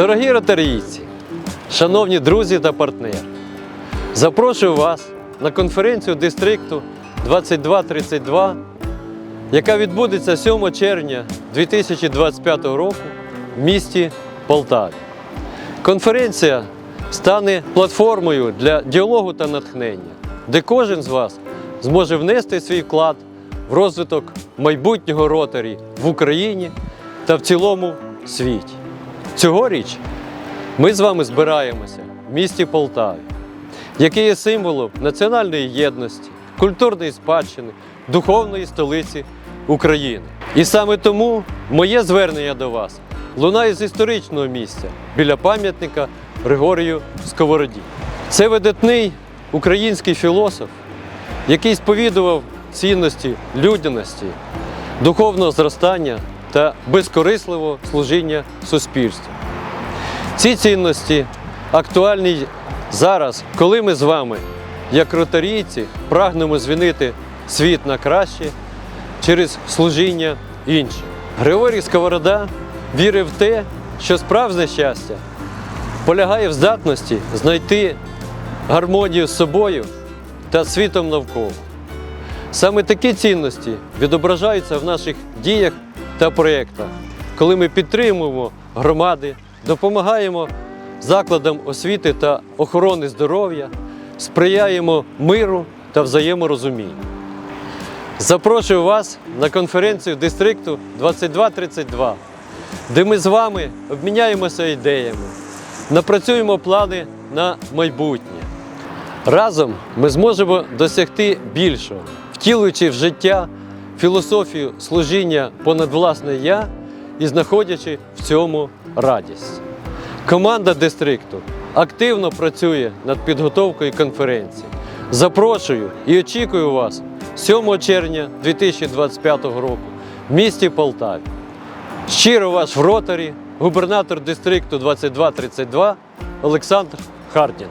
Дорогі ротарійці, шановні друзі та партнери, запрошую вас на конференцію дистрикту 2232, яка відбудеться 7 червня 2025 року в місті Полтаві. Конференція стане платформою для діалогу та натхнення, де кожен з вас зможе внести свій вклад в розвиток майбутнього ротарі в Україні та в цілому світі. Цьогоріч ми з вами збираємося в місті Полтаві, яке є символом національної єдності, культурної спадщини, духовної столиці України. І саме тому моє звернення до вас лунає з історичного місця біля пам'ятника Григорію Сковороді. Це видатний український філософ, який сповідував цінності людяності, духовного зростання та безкорисливого служіння суспільству. Ці цінності актуальні зараз, коли ми з вами, як ротарійці, прагнемо змінити світ на краще через служіння іншим. Григорій Сковорода вірив в те, що справжнє щастя полягає в здатності знайти гармонію з собою та світом навколо. Саме такі цінності відображаються в наших діях та проєктах, коли ми підтримуємо громади, допомагаємо закладам освіти та охорони здоров'я, сприяємо миру та взаєморозумінню. Запрошую вас на конференцію дистрикту 2232, де ми з вами обміняємося ідеями, напрацюємо плани на майбутнє. Разом ми зможемо досягти більшого, втілюючи в життя філософію служіння понад власне я і знаходячи в цьому радість. Команда дистрикту активно працює над підготовкою конференції. Запрошую і очікую вас 7 червня 2025 року в місті Полтаві. Щиро ваш в роторі, губернатор дистрикту 2232 Олександр Хардін.